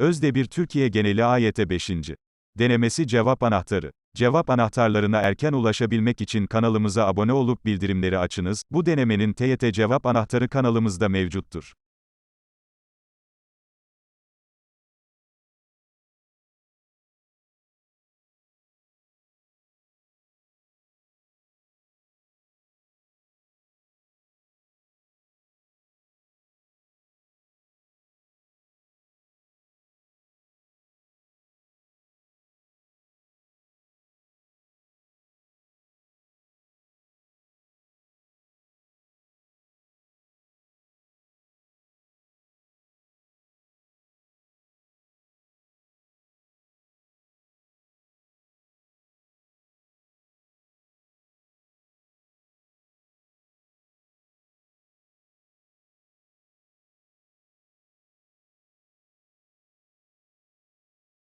Özdebir Türkiye Geneli Ayete 5. Denemesi cevap anahtarı. Cevap anahtarlarına erken ulaşabilmek için kanalımıza abone olup bildirimleri açınız. Bu denemenin TYT cevap anahtarı kanalımızda mevcuttur.